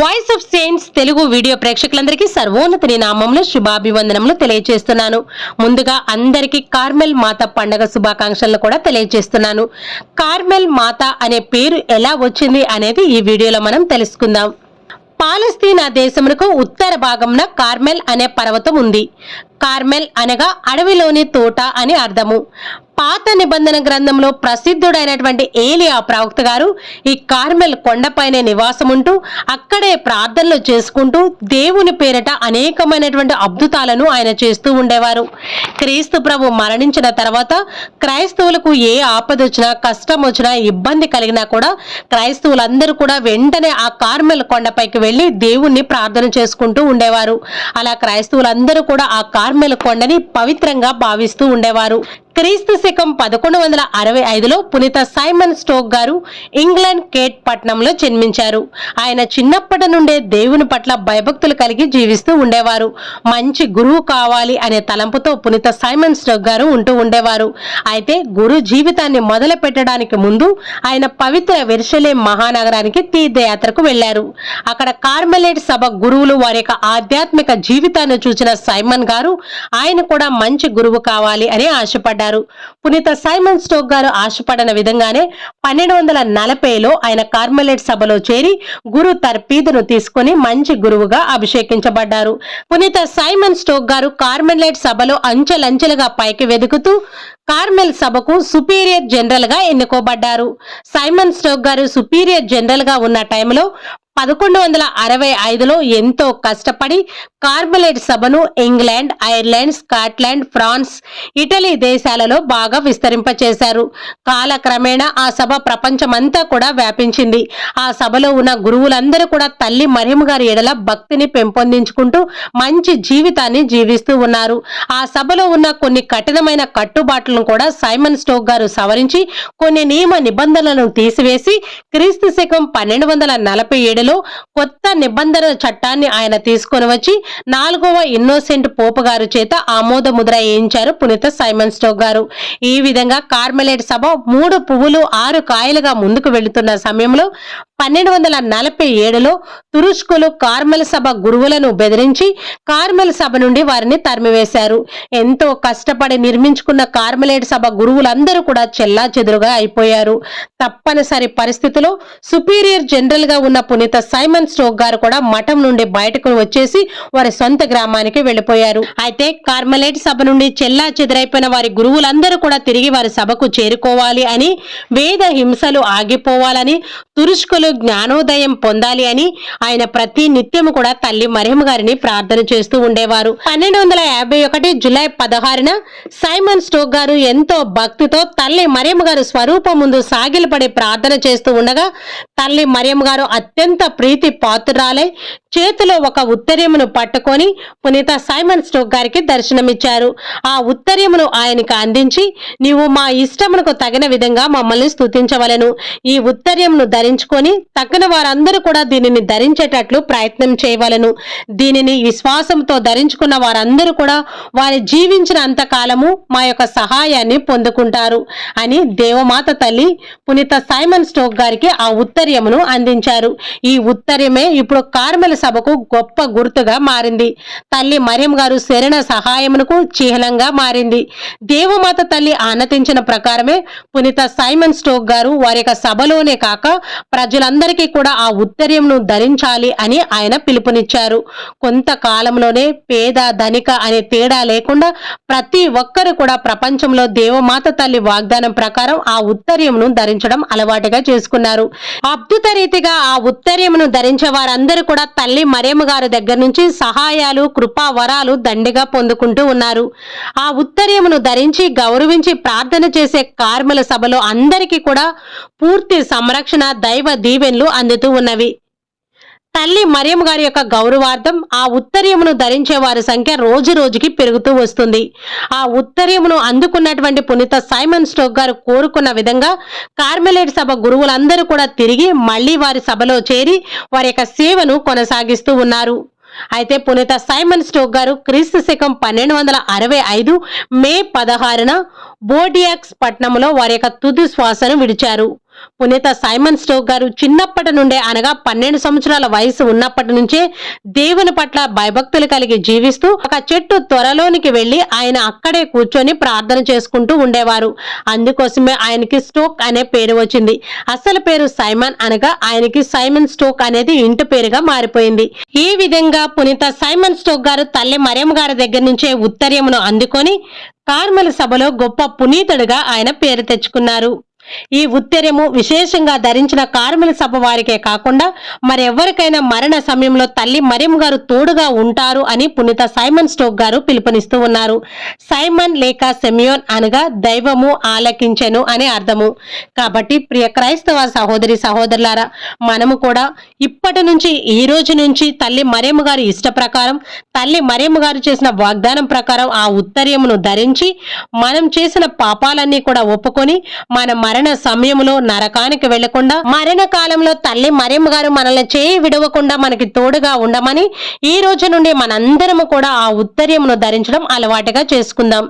Voice of saints Telugu video ప్రేక్షకులందరికీ సర్వోన్నతిని నామంలో శుభాభివందనములు తెలియజేస్తున్నాను ముందుగా అందరికీ కార్మెల్ మాత పండగ శుభాకాంక్షలను కూడా తెలియజేస్తున్నాను కార్మెల్ మాత అనే పేరు ఎలా వచ్చింది అనేది ఈ వీడియోలో మనం తెలుసుకుందాం. పాలస్తీనా దేశమునకు ఉత్తర భాగంన కార్మెల్ అనే పర్వతం ఉంది. కార్మెల్ అనగా అడవిలోని తోట అని అర్థము. పాత నిబంధన గ్రంథంలో ప్రసిద్ధుడైనటువంటి ఏలియా ప్రవక్త గారు ఈ కార్మెల్ కొండపైనే నివాసం ఉంటూ అక్కడే ప్రార్థనలు చేసుకుంటూ దేవుని పేరట అనేకమైనటువంటి అద్భుతాలను ఆయన చేస్తూ ఉండేవారు. క్రీస్తు ప్రభు మరణించిన తర్వాత క్రైస్తవులకు ఏ ఆపద వచ్చినా కష్టం వచ్చినా ఇబ్బంది కలిగినా కూడా క్రైస్తవులందరూ కూడా వెంటనే ఆ కార్మెల్ కొండపైకి వెళ్ళి దేవుణ్ణి ప్రార్థన చేసుకుంటూ ఉండేవారు. అలా క్రైస్తవులందరూ కూడా ఆ కార్మెల్ కొండని పవిత్రంగా భావిస్తూ ఉండేవారు. క్రీస్తు శకం పదకొండు వందల అరవై ఐదులో పునీత సైమన్ స్టోక్ గారు ఇంగ్లాండ్ కేట్ పట్నంలో జన్మించారు. ఆయన చిన్నప్పటి నుండే దేవుని పట్ల భయభక్తులు కలిగి జీవిస్తూ ఉండేవారు. మంచి గురువు కావాలి అనే తలంపుతో పునీత సైమన్ స్టోక్ గారు ఉంటూ ఉండేవారు. అయితే గురు జీవితాన్ని మొదలు పెట్టడానికి ముందు ఆయన పవిత్ర వెర్షలే మహానగరానికి తీర్థయాత్రకు వెళ్ళారు అక్కడ కార్మెలేట్ సభ గురువులు వారి యొక్క ఆధ్యాత్మిక జీవితాన్ని చూసిన సైమన్ గారు ఆయన కూడా మంచి గురువు కావాలి అని ఆశపడ్డారు. పునీత సైమన్ స్టోక్ గారు ఆశపడిన విధంగానే పన్నెండు వందల నలభైలో ఆయన కార్మెలేట్ సభలో చేరి గురు తర్పీదును తీసుకొని మంచి గురువుగా అభిషేకించబడ్డారు. పునీత సైమన్ స్టోక్ గారు కార్మెలేట్ సభలో అంచెలంచెలుగా పైకి వెదుకుతూ కార్మెల్ సభకు సుపీరియర్ జనరల్గా ఎన్నుకోబడ్డారు. సైమన్ స్టోక్ గారు సుపీరియర్ జనరల్గా ఉన్న టైంలో పదకొండు వందల అరవై ఐదులో ఎంతో కష్టపడి కార్బొలేట్ సభను England Ireland Scotland France Italy దేశాలలో బాగా విస్తరింపచేశారు. కాలక్రమేణా ఆ సభ ప్రపంచమంతా కూడా వ్యాపించింది. ఆ సభలో ఉన్న గురువులందరూ కూడా తల్లి మరియమ్మ గారి ఎడల భక్తిని పెంపొందించుకుంటూ మంచి జీవితాన్ని జీవిస్తూ ఉన్నారు. ఆ సభలో ఉన్న కొన్ని కఠినమైన కట్టుబాట్లను కూడా సైమన్ స్టోక్ గారు సవరించి కొన్ని నియమ నిబంధనలను తీసివేసి క్రీస్తు శకం పన్నెండు వందల నలభై ఏడులో కొత్త నిబంధన చట్టాన్ని ఆయన తీసుకొని వచ్చి నాలుగవ ఇన్నోసెంట్ పోపు గారు చేత ఆమోద ముద్ర వేయించారు పునీత సైమన్ స్టోక్ గారు. ఈ విధంగా కార్మెలేట్ సభ మూడు పువ్వులు ఆరు కాయలుగా ముందుకు వెళుతున్న సమయంలో పన్నెండు వందల నలభై ఏడులో తురుష్కులు కార్మెల్ సభ గురువులను బెదిరించి కార్మల్ సభ నుండి వారిని తరిమివేశారు. ఎంతో కష్టపడి నిర్మించుకున్న కార్మలేట్ సభ గురువులందరూ కూడా చెల్లా చెదురుగా అయిపోయారు. తప్పనిసరి పరిస్థితిలో సుపీరియర్ జనరల్గా ఉన్న పునీత సైమన్ స్టోక్ గారు కూడా మఠం నుండి బయటకు వచ్చేసి వారి సొంత గ్రామానికి వెళ్ళిపోయారు అయితే కార్మెలేట్ సభ నుండి చెల్లా చెదురైపోయిన వారి గురువులందరూ కూడా తిరిగి వారి సభకు చేరుకోవాలి అని వేద హింసలు ఆగిపోవాలని తురుష్కులు జ్ఞానోదయం పొందాలి అని ఆయన ప్రతి నిత్యము కూడా తల్లి మరియమ్మ గారిని ప్రార్థన చేస్తూ ఉండేవారు. పన్నెండు వందల యాభై ఒకటి జులై పదహారున సైమన్ స్టోక్ గారు ఎంతో భక్తితో తల్లి మరియమ్మ గారు స్వరూపం ముందు సాగిలపడి ప్రార్థన చేస్తూ ఉండగా తల్లి మరియమ్మ గారు అత్యంత ప్రీతి పాత్రురాలై చేతిలో ఒక ఉత్తర్యమును పట్టుకొని పునీత సైమన్ స్టోక్ గారికి దర్శనమిచ్చారు. ఆ ఉత్తర్యమును ఆయనకు అందించి నీవు మా ఇష్టమునకు తగిన విధంగా మమ్మల్ని స్తుతించవలెను. ఈ ఉత్తర్యమును ధరించుకొని తగిన వారందరూ కూడా దీనిని ధరించేటట్లు ప్రయత్నం చేయవలెను. దీనిని విశ్వాసంతో ధరించుకున్న వారందరూ కూడా వారి జీవించిన అంతకాలము మా యొక్క సహాయాన్ని పొందుకుంటారు అని దేవమాత తల్లి పునీత సైమన్ స్టోక్ గారికి ఆ ఉత్తర్యమును అందించారు. ఈ ఉత్తర్యమే ఇప్పుడు కార్మెల సభకు గొప్ప గుర్తుగా మారింది. తల్లి మరియం గారు శరణ సహాయమునకు చిహ్నంగా మారింది. దేవమాత తల్లి ఆనతించిన ప్రకారమే పునీత సైమన్ స్టోక్ గారు వారి యొక్క సభలోనే కాక ప్రజలందరికీ కూడా ఆ ఉత్తర్యంను ధరించాలి అని ఆయన పిలుపునిచ్చారు. కొంతకాలంలోనే పేద ధనిక అనే తేడా లేకుండా ప్రతి ఒక్కరు కూడా ప్రపంచంలో దేవమాత తల్లి వాగ్దానం ప్రకారం ఆ ఉత్తర్యమును ధరించడం అలవాటుగా చేసుకున్నారు. అద్భుత రీతిగా ఆ ఉత్తర్యమును ధరించే వారందరూ కూడా తల్లి మరియమ్మ గారి దగ్గర నుంచి సహాయాలు కృపా వరాలు దండిగా పొందుకుంటూ ఉన్నారు. ఆ ఉత్తర్యమును ధరించి గౌరవించి ప్రార్థన చేసే కార్మిల సభలో అందరికీ కూడా పూర్తి సంరక్షణ దైవ దీవెన్లు అందుతూ ఉన్నవి. తల్లి మరియం గారి యొక్క గౌరవార్థం ఆ ఉత్తర్యమును ధరించే వారి సంఖ్య రోజు రోజుకి పెరుగుతూ వస్తుంది. ఆ ఉత్తర్యమును అందుకున్నటువంటి పునీత సైమన్ స్టోక్ గారు కోరుకున్న విధంగా కార్మెలేట్ సభ గురువులందరూ కూడా తిరిగి మళ్ళీ వారి సభలో చేరి వారి యొక్క సేవను కొనసాగిస్తూ ఉన్నారు. అయితే పునీత సైమన్ స్టోక్ గారు క్రీస్తు శకం పన్నెండు వందల అరవై ఐదు మే పదహారున బోడియాక్స్ పట్నంలో వారి యొక్క తుది శ్వాసను విడిచారు. పునీత సైమన్ స్టోక్ గారు చిన్నప్పటి నుండే అనగా పన్నెండు సంవత్సరాల వయసు ఉన్నప్పటి నుంచే దేవుని పట్ల భయభక్తులు కలిగి జీవిస్తూ ఒక చెట్టు త్వరలోనికి వెళ్ళి ఆయన అక్కడే కూర్చొని ప్రార్థన చేసుకుంటూ ఉండేవారు. అందుకోసమే ఆయనకి స్టోక్ అనే పేరు వచ్చింది. అసలు పేరు సైమన్ అనగా ఆయనకి సైమన్ స్టోక్ అనేది ఇంటి పేరుగా మారిపోయింది. ఈ విధంగా పునీత సైమన్ స్టోక్ గారు తల్లి మరియమ్మ గారి దగ్గర నుంచే ఉత్తర్యమును అందుకొని కార్మల సభలో గొప్ప పునీతుడుగా ఆయన పేరు తెచ్చుకున్నారు. ఈ ఉత్తర్యము విశేషంగా ధరించిన కార్మిక సభ వారికే కాకుండా మరెవరికైనా మరణ సమయంలో తల్లి మరియం గారు తోడుగా ఉంటారు అని పునీత సైమన్ స్టోక్ గారు పిలుపునిస్తూ ఉన్నారు. సైమన్ లేక సెమియోన్ అనగా దైవము ఆలకించెను అని అర్థము. కాబట్టి ప్రియ క్రైస్తవ సహోదరి సహోదరులారా మనము కూడా ఇప్పటి నుంచి ఈ రోజు నుంచి తల్లి మరియమ్మ గారి ఇష్ట ప్రకారం తల్లి మరియమ్మ గారు చేసిన వాగ్దానం ప్రకారం ఆ ఉత్తర్యమును ధరించి మనం చేసిన పాపాలన్నీ కూడా ఒప్పుకొని మన మరణ సమయంలో నరకానికి వెళ్ళకుండా మరణ కాలంలో తల్లి మరియమ్మ గారు మనల్ని చేయి విడవకుండా మనకి తోడుగా ఉండమని ఈ రోజు నుండి మనందరము కూడా ఆ ఉత్తర్యమును ధరించడం అలవాటుగా చేసుకుందాం.